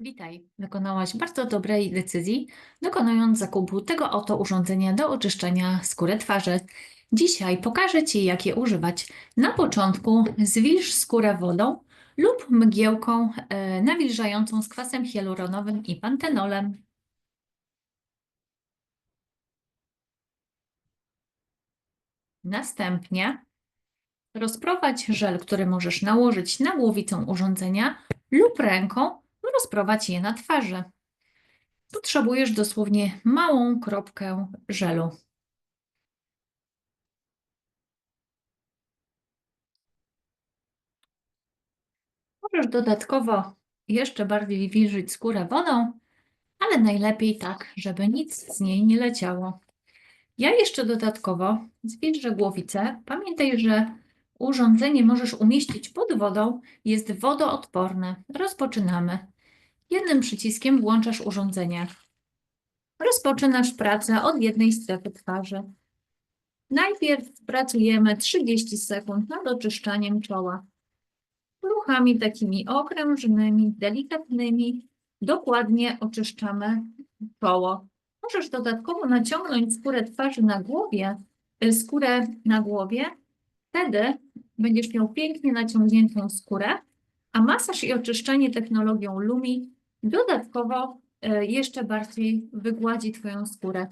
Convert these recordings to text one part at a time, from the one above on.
Witaj. Dokonałaś bardzo dobrej decyzji, dokonując zakupu tego oto urządzenia do oczyszczenia skóry twarzy. Dzisiaj pokażę Ci, jak je używać. Na początku zwilż skórę wodą lub mgiełką e, nawilżającą z kwasem hialuronowym i pantenolem. Następnie rozprowadź żel, który możesz nałożyć na głowicę urządzenia lub ręką rozprowadź je na twarzy. Potrzebujesz dosłownie małą kropkę żelu. Możesz dodatkowo jeszcze bardziej wilżyć skórę wodą, ale najlepiej tak, żeby nic z niej nie leciało. Ja jeszcze dodatkowo zwilżę głowicę. Pamiętaj, że urządzenie możesz umieścić pod wodą, jest wodoodporne. Rozpoczynamy. Jednym przyciskiem włączasz urządzenie. Rozpoczynasz pracę od jednej strefy twarzy. Najpierw pracujemy 30 sekund nad oczyszczaniem czoła. Ruchami takimi okrężnymi, delikatnymi, dokładnie oczyszczamy czoło. Możesz dodatkowo naciągnąć skórę twarzy na głowie, y, skórę na głowie. Wtedy będziesz miał pięknie naciągniętą skórę, a masaż i oczyszczanie technologią Lumi dodatkowo e, jeszcze bardziej wygładzi Twoją skórę.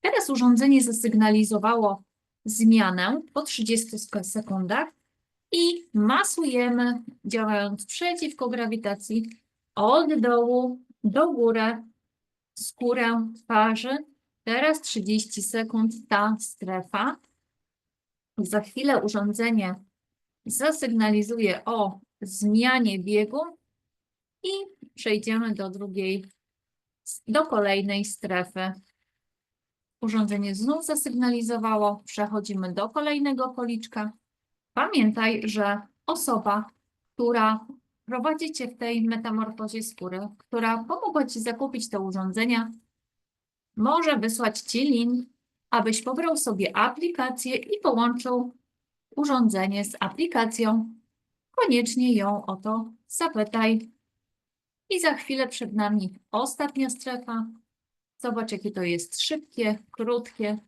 Teraz urządzenie zasygnalizowało zmianę po 30 sk- sekundach i masujemy, działając przeciwko grawitacji, od dołu do góry skórę twarzy. Teraz 30 sekund ta strefa. Za chwilę urządzenie zasygnalizuje o zmianie biegu i przejdziemy do drugiej, do kolejnej strefy. Urządzenie znów zasygnalizowało, przechodzimy do kolejnego policzka. Pamiętaj, że osoba, która prowadzi Cię w tej metamorfozie skóry, która pomogła Ci zakupić te urządzenia, może wysłać Ci link, abyś pobrał sobie aplikację i połączył urządzenie z aplikacją. Koniecznie ją o to zapytaj. I za chwilę przed nami ostatnia strefa. Zobacz, jakie to jest szybkie, krótkie.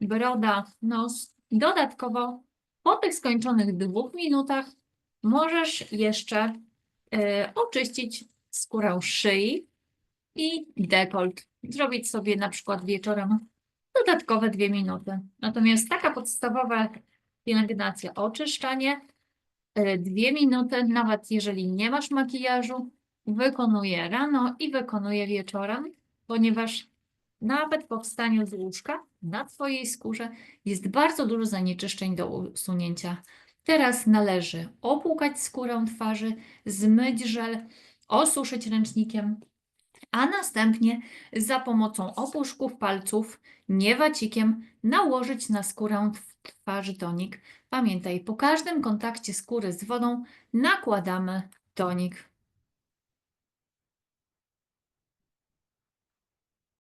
Broda, nos. Dodatkowo po tych skończonych dwóch minutach możesz jeszcze e, oczyścić skórę szyi i dekolt. Zrobić sobie na przykład wieczorem dodatkowe dwie minuty. Natomiast taka podstawowa pielęgnacja, oczyszczanie, e, dwie minuty, nawet jeżeli nie masz makijażu, wykonuję rano i wykonuję wieczorem, ponieważ nawet po wstaniu z łóżka na Twojej skórze jest bardzo dużo zanieczyszczeń do usunięcia. Teraz należy opłukać skórę twarzy, zmyć żel, osuszyć ręcznikiem, a następnie za pomocą opuszków palców, nie wacikiem, nałożyć na skórę tw- twarzy tonik. Pamiętaj, po każdym kontakcie skóry z wodą nakładamy tonik.